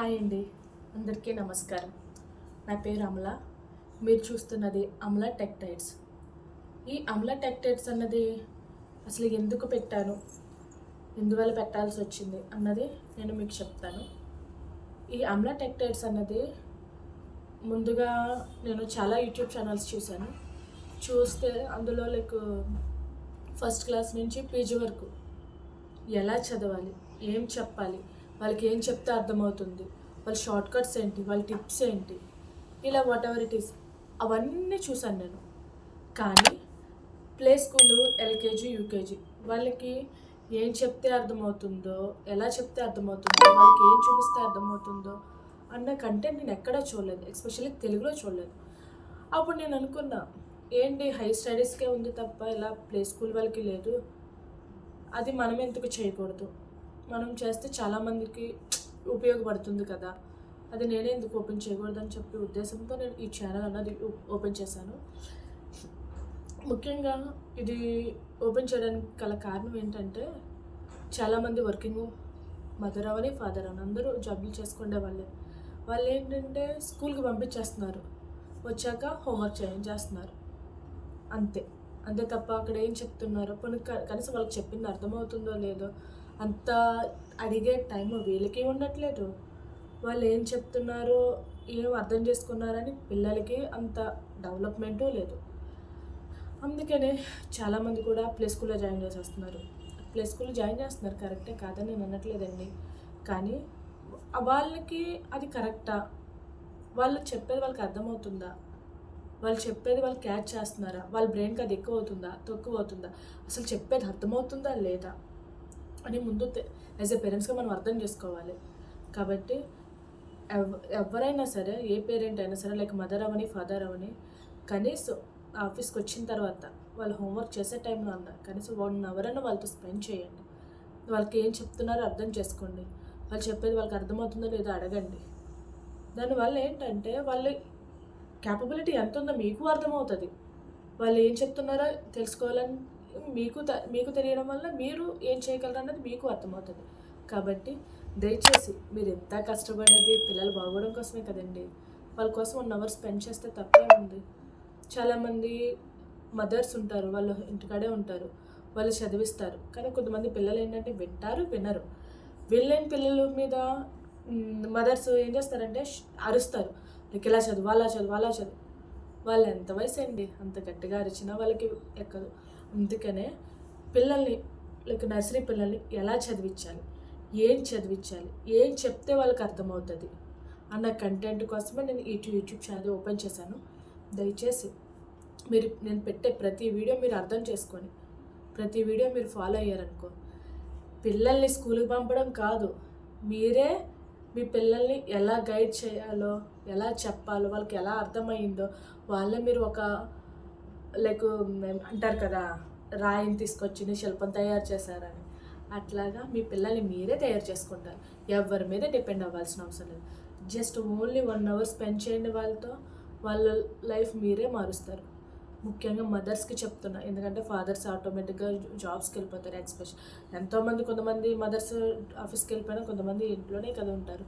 Hi అండి. అందరికీ నమస్కారం. నా పేరు అమల. మీరు చూస్తున్నది అమల టెక్టైల్స్ ఈ అమల టెక్టైల్స్ అన్నది అసలు ఎందుకు పెట్టాను? ఎందువల్ల పెట్టాల్సి వచ్చింది అన్నది నేను మీకు చెప్తాను. ఈ అమల టెక్టైల్స్ అన్నది ముందుగా నేను చాలా యూట్యూబ్ ఛానల్స్ చూశాను. చూస్తే అందులో లైక్ ఫస్ట్ క్లాస్ నుంచి పీజీ వరకు ఎలా చదవాలి ఏం చెప్పాలి వాళ్ళకి ఏం చెప్తే అర్థమవుతుంది. వాళ్ళ షార్ట్ కట్స్ ఏంటి? వాళ్ళ టిప్స్ ఏంటి? ఇలా వాట్ ఎవర్ ఇట్ ఈస్ అవన్నీ చూసాను నేను. కానీ ప్లే స్కూలు ఎల్కేజీ యూకేజీ వాళ్ళకి ఏం చెప్తే అర్థమవుతుందో ఎలా చెప్తే అర్థమవుతుందో వాళ్ళకి ఏం చూపిస్తే అర్థమవుతుందో అన్న కంటెంట్ నేను ఎక్కడా చూడలేదు. ఎస్పెషల్లీ తెలుగులో చూడలేదు. అప్పుడు నేను అనుకున్నా ఏంటి హై స్టడీస్కే ఉంది తప్ప ఇలా ప్లే స్కూల్ వాళ్ళకి లేదు. అది మనం ఎందుకు చేయకూడదు? మనం చేస్తే చాలామందికి ఉపయోగపడుతుంది కదా. అది నేనే ఎందుకు ఓపెన్ చేయకూడదని చెప్పి ఉద్దేశంతో నేను ఈ ఛానల్ అన్నది ఓపెన్ చేశాను. ముఖ్యంగా ఇది ఓపెన్ చేయడానికి గల కారణం ఏంటంటే చాలామంది వర్కింగ్ మదర్ అవని ఫాదర్ అవని అందరూ జాబ్లు చేసుకునే వాళ్ళే. వాళ్ళు ఏంటంటే స్కూల్కి పంపించేస్తున్నారు. వచ్చాక హోంవర్క్ చేయించేస్తున్నారు. అంతే. అంతే తప్ప అక్కడ ఏం చెప్తున్నారో? కొన్ని కనీసం వాళ్ళకి చెప్పింది అర్థమవుతుందో లేదో అంత అడిగే టైం వీళ్ళకి ఉండట్లేదు. వాళ్ళు ఏం చెప్తున్నారో ఏం అర్థం చేసుకున్నారని పిల్లలకి అంత డెవలప్మెంటు లేదు. అందుకనే చాలామంది కూడా ప్లే స్కూల్లో జాయిన్ చేసేస్తున్నారు. ప్లే స్కూల్లో జాయిన్ చేస్తున్నారు కరెక్టే కాదని నేను అనట్లేదండి. కానీ వాళ్ళకి అది కరెక్టా? వాళ్ళు చెప్పేది వాళ్ళకి అర్థమవుతుందా? వాళ్ళు చెప్పేది వాళ్ళు క్యాచ్ చేస్తున్నారా? వాళ్ళ బ్రెయిన్కి అది ఎక్కువ అవుతుందా? తక్కువ అవుతుందా? అసలు చెప్పేది అర్థమవుతుందా లేదా? అని ముందు యాజ్ ఎ పేరెంట్స్గా మనం అర్థం చేసుకోవాలి. కాబట్టి ఎవ- ఎవరైనా సరే ఏ పేరెంట్ అయినా సరే లైక్ మదర్ అవని ఫాదర్ అవని కనీసం ఆఫీస్కి వచ్చిన తర్వాత వాళ్ళు హోంవర్క్ చేసే టైంలో అన్న కనీసం వన్ అవర్ అయినా వాళ్ళతో స్పెండ్ చేయండి. వాళ్ళకి ఏం చెప్తున్నారో అర్థం చేసుకోండి. వాళ్ళు చెప్పేది వాళ్ళకి అర్థమవుతుందో లేదో అడగండి. దానివల్ల ఏంటంటే వాళ్ళ క్యాపబిలిటీ ఎంత ఉందో మీకు అర్థమవుతుంది. వాళ్ళు ఏం చెప్తున్నారో తెలుసుకోవాలని మీకు మీకు తెలియడం వల్ల మీరు ఏం చేయగలరు అన్నది మీకు అర్థమవుతుంది. కాబట్టి దయచేసి మీరు ఎంత కష్టపడేది పిల్లలు బాగోవడం కోసమే కదండి. వాళ్ళ కోసం వన్ అవర్ స్పెండ్ చేస్తే తప్పే ఉంది. చాలామంది మదర్స్ ఉంటారు వాళ్ళు ఇంటికాడే ఉంటారు వాళ్ళు చదివిస్తారు. కానీ కొంతమంది పిల్లలు ఏంటంటే వింటారు వినరు. వినలేని పిల్లల మీద మదర్స్ ఏం చేస్తారంటే అరుస్తారు. నీకు ఇలా చదువు అలా చదువు అలా చదువు. వాళ్ళు ఎంత వయసు అండి అంత గట్టిగా అరిచినా వాళ్ళకి ఎక్కదు. అందుకనే పిల్లల్ని లైక్ నర్సరీ పిల్లల్ని ఎలా చదివించాలి? ఏం చదివించాలి? ఏం చెప్తే వాళ్ళకి అర్థమవుతుంది? అన్న కంటెంట్ కోసమే నేను ఈ యూట్యూబ్ ఛానల్ ఓపెన్ చేశాను. దయచేసి మీరు నేను పెట్టే ప్రతి వీడియో మీరు అర్థం చేసుకొని ప్రతి వీడియో మీరు ఫాలో అయ్యారనుకో పిల్లల్ని స్కూల్కి పంపడం కాదు. మీరే మీ పిల్లల్ని ఎలా గైడ్ చేయాలో ఎలా చెప్పాలో వాళ్ళకి ఎలా అర్థమైందో వాళ్ళే మీరు ఒక లైక్ అంటారు కదా రాయిని తీసుకొచ్చి శిల్పం తయారు చేశారని. అట్లాగా మీ పిల్లల్ని మీరే తయారు చేసుకుంటారు. ఎవరి మీద డిపెండ్ అవ్వాల్సిన అవసరం లేదు. Just only one hour spend చేయండి వాళ్ళతో వాళ్ళ లైఫ్ మీరే మారుస్తారు. ముఖ్యంగా మదర్స్కి చెప్తున్నా ఎందుకంటే ఫాదర్స్ ఆటోమేటిక్గా జాబ్స్కి వెళ్ళిపోతారు ఎక్స్పెషల్ ఎంతోమంది కొంతమంది మదర్స్ ఆఫీస్కి వెళ్ళిపోయినా కొంతమంది ఇంట్లోనే కదా ఉంటారు.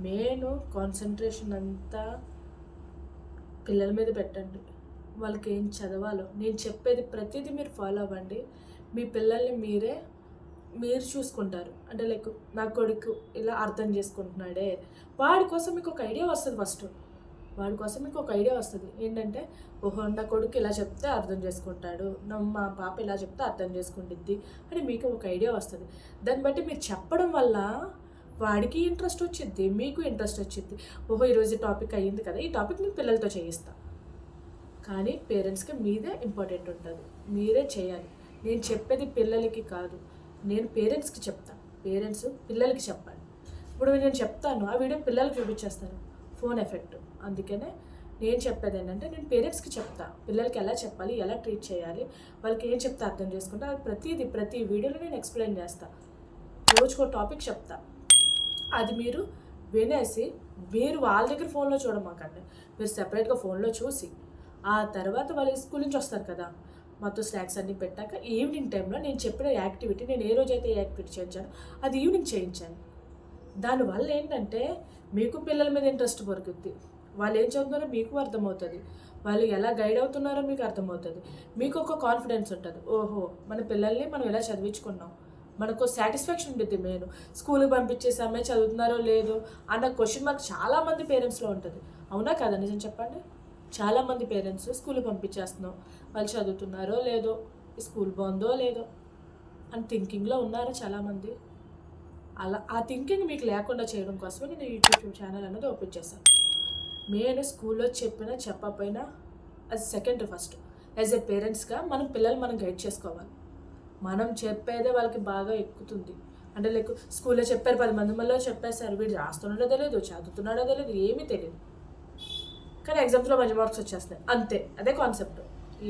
మెయిన్ కాన్సన్ట్రేషన్ అంతా పిల్లల మీద పెట్టండి. వాళ్ళకి ఏం చదవాలో. నేను చెప్పేది ప్రతిదీ మీరు ఫాలో అవ్వండి. మీ పిల్లల్ని మీరే మీరు చూసుకుంటారు. అంటే లైక్ నా కొడుకు ఇలా అర్థం చేసుకుంటున్నాడే. వాడి కోసం మీకు ఒక ఐడియా వస్తుంది ఫస్ట్. వాడి కోసం మీకు ఒక ఐడియా వస్తుంది. ఏంటంటే ఓహో నా కొడుకు ఇలా చెప్తే అర్థం చేసుకుంటాడు. మా పాప ఇలా చెప్తే అర్థం చేసుకుంటుంది అని మీకు ఒక ఐడియా వస్తుంది. దాన్ని బట్టి మీరు చెప్పడం వల్ల వాడికి ఇంట్రెస్ట్ వచ్చింది మీకు ఇంట్రెస్ట్ వచ్చింది ఓహో ఈరోజు టాపిక్ అయ్యింది కదా ఈ టాపిక్ నేను పిల్లలతో చేయిస్తా. కానీ పేరెంట్స్కి మీదే ఇంపార్టెంట్ ఉంటుంది. మీరే చేయాలి. నేను చెప్పేది పిల్లలకి కాదు. నేను పేరెంట్స్కి చెప్తాను పేరెంట్స్ పిల్లలకి చెప్పాలి. ఇప్పుడు నేను చెప్తాను ఆ వీడియో పిల్లలకి చూపించేస్తాను. Phone effect. అందుకనే నేను చెప్పేది ఏంటంటే నేను పేరెంట్స్కి చెప్తా. పిల్లలకి ఎలా చెప్పాలి ఎలా ట్రీట్ చేయాలి వాళ్ళకి ఏం చెప్తే అర్థం చేసుకుంటా. అది ప్రతిదీ ప్రతి వీడియోలో నేను ఎక్స్ప్లెయిన్ చేస్తా. రోజుకో టాపిక్ చెప్తా. అది మీరు వినేసి మీరు వాళ్ళ దగ్గర ఫోన్లో చూడమాకండి. మీరు సెపరేట్గా ఫోన్లో చూసి ఆ తర్వాత వాళ్ళు స్కూల్ నుంచి వస్తారు కదా మొత్తం స్నాక్స్ అన్నీ పెట్టాక ఈవినింగ్ టైంలో నేను చెప్పిన యాక్టివిటీ నేను ఏ రోజైతే యాక్టివిటీ చేయించాను అది ఈవినింగ్ చేయించాను. దానివల్ల ఏంటంటే మీకు పిల్లల మీద ఇంట్రెస్ట్ పెరుగుద్ది. వాళ్ళు ఏం చదువుతున్నారో మీకు అర్థమవుతుంది. వాళ్ళు ఎలా గైడ్ అవుతున్నారో మీకు అర్థమవుతుంది. మీకు ఒక కాన్ఫిడెన్స్ ఉంటుంది. ఓహో మన పిల్లల్ని మనం ఎలా చదివించుకున్నాం? మనకు సాటిస్ఫాక్షన్ ఉంటుంది మెయిన్. స్కూల్కి పంపించేసామే చదువుతున్నారో లేదో అన్న క్వశ్చన్ మార్క్ చాలామంది పేరెంట్స్లో ఉంటుంది. అవునా కదా? నిజం చెప్పండి. చాలామంది పేరెంట్స్ స్కూల్కి పంపించేస్తున్నాం వాళ్ళు చదువుతున్నారో లేదో స్కూల్ బాగుందో లేదో అని థింకింగ్లో ఉన్నారు చాలామంది? అలా ఆ థింకింగ్ మీకు లేకుండా చేయడం కోసమే నేను యూట్యూబ్ ఛానల్ అనేది ఓపెన్ చేశాను. నేను స్కూల్లో చెప్పినా చెప్పకపోయినా అది సెకండ్ ఫస్ట్ యాజ్ ఎ పేరెంట్స్గా మనం పిల్లలు మనం గైడ్ చేసుకోవాలి. మనం చెప్పేదే వాళ్ళకి బాగా ఎక్కుతుంది. అంటే లైక్ స్కూల్లో చెప్పారు పది మంది మళ్ళీ చెప్పేశారు వీడు రాస్తున్నాడో తెలియదు చదువుతున్నాడో తెలియదు ఏమీ తెలియదు కానీ ఎగ్జామ్స్లో మంచి మార్క్స్ వచ్చేస్తాయి అంతే. అదే కాన్సెప్ట్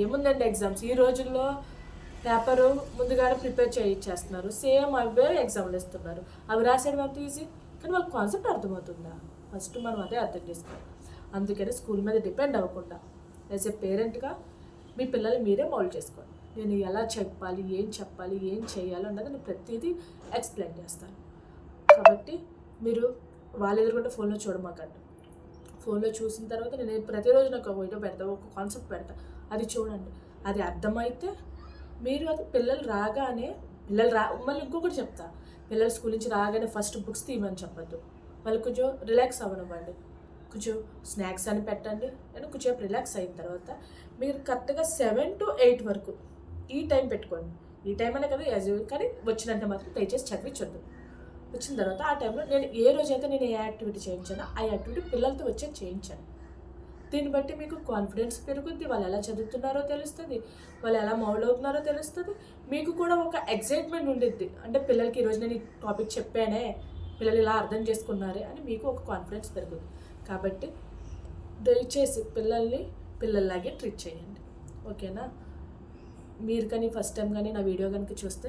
ఏముందండి ఎగ్జామ్స్ ఈ రోజుల్లో పేపరు ముందుగానే ప్రిపేర్ చేయించేస్తున్నారు సేమ్ అవే ఎగ్జామ్లు ఇస్తున్నారు. అవి రాసేయడం అంత ఈజీ కానీ వాళ్ళకి కాన్సెప్ట్ అర్థమవుతుందా? ఫస్ట్ మనం అదే అర్థం చేసుకోవాలి. అందుకని స్కూల్ మీద డిపెండ్ అవ్వకుండా. యాజ్ ఎ పేరెంట్గా మీ పిల్లల్ని మీరే మౌల్డ్ చేసుకోండి. నేను ఎలా చెప్పాలి? ఏం చెప్పాలి? ఏం చేయాలి? అన్నది నేను ప్రతిదీ ఎక్స్ప్లెయిన్ చేస్తాను. కాబట్టి మీరు వాళ్ళు ఎదురుకుంటే ఫోన్లో చూడమాకండి. ఫోన్లో చూసిన తర్వాత నేను ప్రతిరోజు నాకు ఒక వీడియో పెడతా ఒక కాన్సెప్ట్ పెడతా. అది చూడండి. అది అర్థమైతే మీరు అది పిల్లలు రాగానే పిల్లలు రా మళ్ళీ ఇంకొకటి చెప్తా. పిల్లలు స్కూల్ నుంచి రాగానే ఫస్ట్ బుక్స్ తీయమని చెప్పద్దు. వాళ్ళు కొంచెం రిలాక్స్ అవ్వనివ్వండి. కొంచెం స్నాక్స్ అని పెట్టండి. అండ్ కొంచెం రిలాక్స్ అయిన తర్వాత మీరు కరెక్ట్గా సెవెన్ టు ఎయిట్ వరకు ఈ టైం పెట్టుకోండి. ఈ టైం అనే కదా యాజ్ కానీ వచ్చినంత మాత్రం దయచేసి చదివించొద్దు. వచ్చిన తర్వాత ఆ టైంలో నేను ఏ రోజైతే నేను ఏ యాక్టివిటీ చేయించానో ఆ యాక్టివిటీ పిల్లలతో వచ్చి చేయించాను. దీన్ని బట్టి మీకు కాన్ఫిడెన్స్ పెరుగుద్ది. వాళ్ళు ఎలా చదువుతున్నారో తెలుస్తుంది. వాళ్ళు ఎలా మౌల్డ్ అవుతున్నారో తెలుస్తుంది. మీకు కూడా ఒక ఎగ్జైట్మెంట్ ఉండిద్ది. అంటే పిల్లలకి ఈరోజు నేను ఈ టాపిక్ చెప్పానే పిల్లలు ఇలా అర్థం చేసుకున్నారే అని మీకు ఒక కాన్ఫిడెన్స్ పెరుగుద్ది. కాబట్టి దయచేసి పిల్లల్ని పిల్లల్లాగే ట్రీట్ చేయండి. ఓకేనా? మీరు కానీ ఫస్ట్ టైం కానీ నా వీడియో కనుక చూస్తే